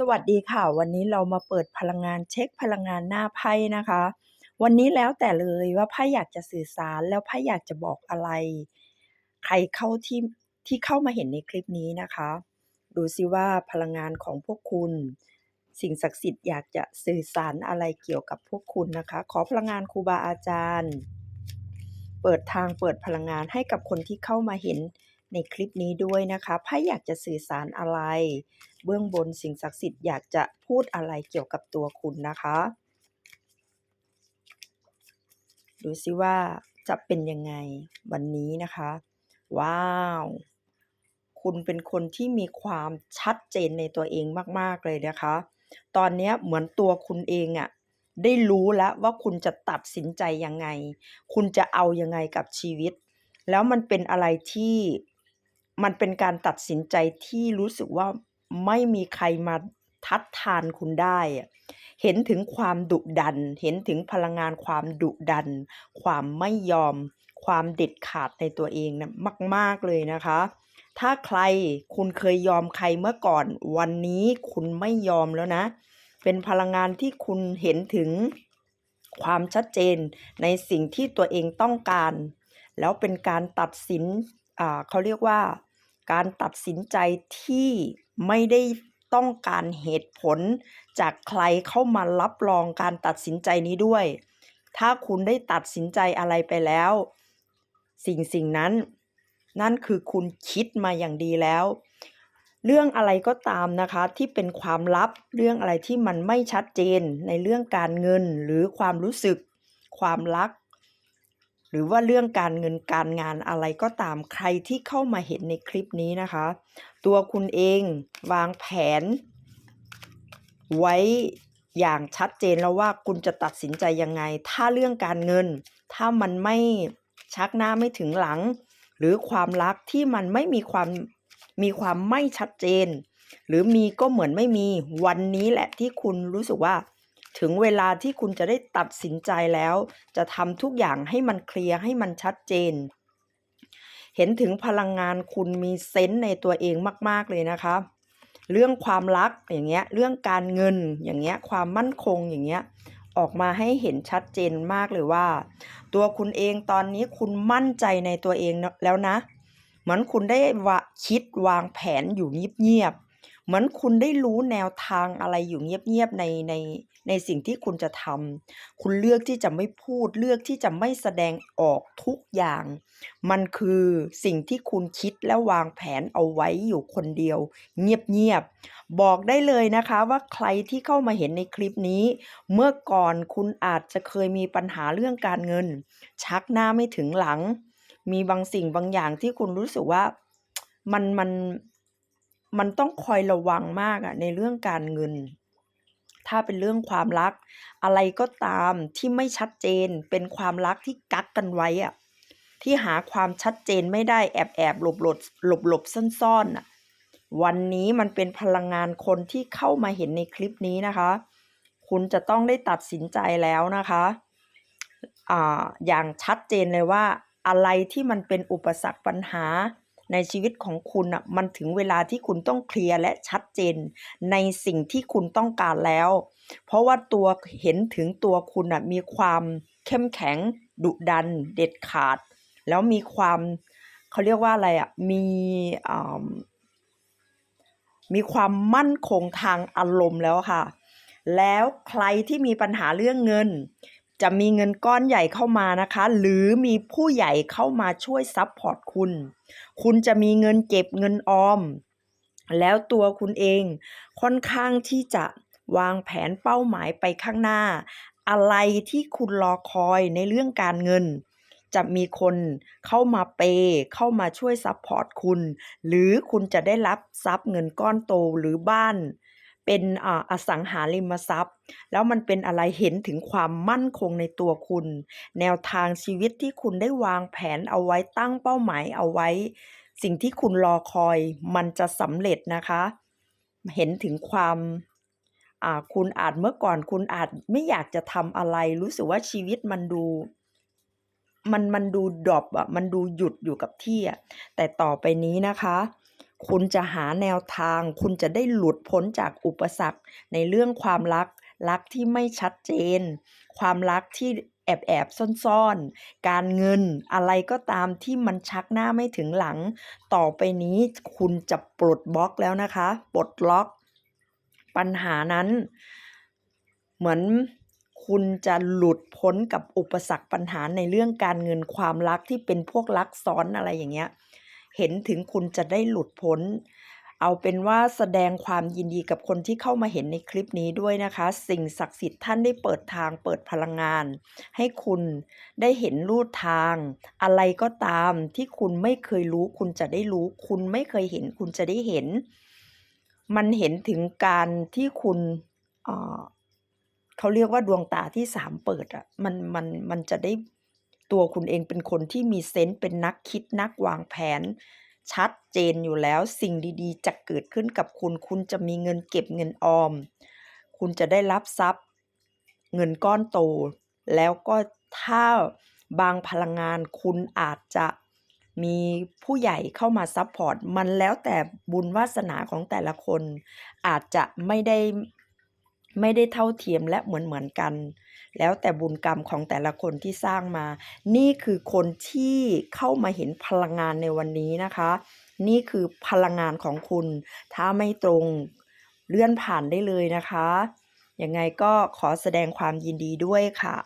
สวัสดีค่ะ วันนี้เรามาเปิดพลังงานเช็คพลังงานหน้าไพ่นะคะ วันนี้แล้วแต่เลยว่าไพ่อยากจะสื่อสารแล้วไพ่อยากจะบอกอะไร ใครเข้าที่ที่เข้ามาเห็นในคลิปนี้นะคะ ดูซิว่าพลังงานของพวกคุณ สิ่งศักดิ์สิทธิ์อยากจะสื่อสารอะไรเกี่ยวกับพวกคุณนะคะ ขอพลังงานครูบาอาจารย์ เปิดทางเปิดพลังงานให้กับคนที่เข้ามาเห็น ในคลิปนี้ด้วยนะคะไพ่อยากจะสื่อสารอะไร เบื้องบนสิ่งศักดิ์สิทธิ์อยากจะพูดอะไรเกี่ยวกับตัวคุณนะคะดูซิว่าจะเป็นยังไงวันนี้นะคะ ว้าว คุณเป็นคนที่มีความชัดเจนในตัวเองมาก ๆ เลยนะคะ ตอนนี้เหมือนตัวคุณเองอะ่ะได้รู้แล้วว่าคุณจะตัดสินใจยังไง คุณจะเอายังไงกับชีวิต แล้วมันเป็นอะไรที่ มันเป็นการตัดสินใจที่รู้สึกว่าไม่มีใครมาทัดทานคุณได้ เห็นถึงความดุดัน เห็นถึงพลังงานความดุดัน ความไม่ยอม ความเด็ดขาดในตัวเองนะมาก ๆ เลยนะคะ ถ้าใครคุณเคยยอมใครเมื่อก่อน วันนี้คุณไม่ยอมแล้วนะ เป็นพลังงานที่คุณเห็นถึงความชัดเจนในสิ่งที่ตัวเองต้องการ แล้วเป็นการตัดสินเขาเรียกว่า การตัดสินใจที่ไม่ได้ต้องการเหตุผล จากใครเข้ามารับรองการตัดสินใจนี้ด้วย ถ้าคุณได้ตัดสินใจอะไรไปแล้ว สิ่งสิ่งนั้น นั่นคือคุณคิดมาอย่างดีแล้ว เรื่องอะไรก็ตามนะคะที่เป็นความลับ เรื่องอะไรที่มันไม่ชัดเจนในเรื่องการเงินหรือความรู้สึก ความรัก หรือว่าเรื่องการเงินการงานอะไรก็ตามใครที่เข้ามาเห็นในคลิปนี้นะคะ ตัวคุณเองวางแผน ไว้อย่างชัดเจนแล้วว่าคุณจะตัดสินใจยังไง ถ้าเรื่องการเงิน ถ้ามันไม่ชักหน้าไม่ถึงหลัง หรือความรักที่มันไม่มีความมีความไม่ชัดเจน หรือมีก็เหมือนไม่มีวันนี้แหละที่คุณรู้สึกว่า ถึงเวลาที่คุณจะได้ตัดสินใจแล้ว จะทำทุกอย่างให้มันเคลียร์ให้มันชัดเจน เห็นถึงพลังงานคุณมีเซนส์ในตัวเองมาก ๆ เลยนะคะ เรื่องความรักอย่างเงี้ย เรื่องการเงินอย่างเงี้ย ความมั่นคงอย่างเงี้ย ออกมาให้เห็นชัดเจนมากเลยว่า ตัวคุณเองตอนนี้คุณมั่นใจในตัวเองแล้วนะ เหมือนคุณได้วาคิดวางแผนอยู่เงียบๆเหมือนคุณได้รู้แนวทางอะไรอยู่เงียบๆในใน ในสิ่งที่คุณจะทำคุณเลือกที่จะไม่พูด เลือกที่จะไม่แสดงออกทุกอย่าง มันคือสิ่งที่คุณคิดและวางแผนเอาไว้อยู่คนเดียว เงียบๆบอกได้เลยนะคะว่าใครที่เข้ามาเห็นในคลิปนี้ เมื่อก่อนคุณอาจจะเคยมีปัญหาเรื่องการเงิน ชักหน้าไม่ถึงหลัง มีบางสิ่งบางอย่างที่คุณรู้สึกว่ามันมันมันต้องคอยระวังมากอะในเรื่องการเงิน ถ้าเป็นเรื่องความรัก อะไรก็ตามที่ไม่ชัดเจนเป็นความรักที่กักกันไว้อะที่หาความชัดเจนไม่ได้แอบแอบหลบหลบหลบหลบซ่อนๆอะวันนี้มันเป็นพลังงานคนที่เข้ามาเห็นในคลิปนี้นะคะ คุณจะต้องได้ตัดสินใจแล้วนะคะอ่าอย่างชัดเจนเลยว่าอะไรที่มันเป็นอุปสรรคปัญหา ในชีวิตของคุณอะมันถึงเวลาที่คุณต้องเคลียร์และชัดเจน ในสิ่งที่คุณต้องการแล้ว เพราะว่าตัวเห็นถึงตัวคุณอะมีความเข้มแข็งดุดัน เด็ดขาด แล้วมีความเขาเรียกว่าอะไรอะมีมีความมั่นคงทางอารมณ์แล้วค่ะ แล้วใครที่มีปัญหาเรื่องเงิน จะมีเงินก้อนใหญ่เข้ามานะคะ หรือมีผู้ใหญ่เข้ามาช่วยซับพอร์ตคุณ คุณจะมีเงินเก็บเงินออม แล้วตัวคุณเองค่อนข้างที่จะวางแผนเป้าหมายไปข้างหน้า อะไรที่คุณรอคอยในเรื่องการเงิน จะมีคนเข้ามาเปเข้ามาช่วยซับพอร์ตคุณ หรือคุณจะได้รับทรัพย์เงินก้อนโตหรือบ้าน เป็นอสังหาริมทรัพย์ แล้วมันเป็นอะไรเห็นถึงความมั่นคงในตัวคุณ แนวทางชีวิตที่คุณได้วางแผนเอาไว้ตั้งเป้าหมายเอาไว้ สิ่งที่คุณรอคอยมันจะสำเร็จนะคะ เห็นถึงความคุณอาจเมื่อก่อนคุณอาจไม่อยากจะทำอะไร รู้สึกว่าชีวิตมันดูมันมันดูดรอปอะมันดูหยุดอยู่กับที่อะแต่ต่อไปนี้นะคะ คุณจะหาแนวทาง คุณจะได้หลุดพ้นจากอุปสรรคในเรื่องความรัก รักที่ไม่ชัดเจน ความรักที่แอบๆซ่อนๆ การเงินอะไรก็ตามที่มันชักหน้าไม่ถึงหลัง ต่อไปนี้คุณจะปลดบล็อกแล้วนะคะ ปลดล็อก ปัญหานั้น เหมือนคุณจะหลุดพ้นกับอุปสรรคปัญหาในเรื่องการเงินความรักที่เป็นพวกรักซ้อนอะไรอย่างเงี้ย เห็นถึงคุณจะได้หลุดพ้น เอาเป็นว่าแสดงความยินดีกับคนที่เข้ามาเห็นในคลิปนี้ด้วยนะคะ สิ่งศักดิ์สิทธิ์ท่านได้เปิดทางเปิดพลังงาน ให้คุณได้เห็นลู่ทาง อะไรก็ตามที่คุณไม่เคยรู้ คุณจะได้รู้ คุณไม่เคยเห็น คุณจะได้เห็น มันเห็นถึงการที่คุณเเขาเรียกว่าดวงตาที่3เปิดอะมันมันมันจะได้ ตัวคุณเองเป็นคนที่มีเซนส์เป็นนักคิดนักวางแผน ชัดเจนอยู่แล้วสิ่งดีๆ จะเกิดขึ้นกับคุณ คุณจะมีเงินเก็บเงินออม คุณจะได้รับทรัพย์ เงินก้อนโต แล้วก็ถ้าบางพลังงานคุณอาจจะมีผู้ใหญ่เข้ามาซัปพอร์ตมันแล้วแต่บุญวาสนาของแต่ละคน อาจจะไม่ได้ ไม่ได้เท่าเทียมและเหมือนเหมือนกัน แล้วแต่บุญกรรมของแต่ละคนที่สร้างมา นี่คือคนที่เข้ามาเห็นพลังงานในวันนี้นะคะ นี่คือพลังงานของคุณ ถ้าไม่ตรงเลื่อนผ่านได้เลยนะคะยังไงก็ขอแสดงความยินดีด้วยค่ะ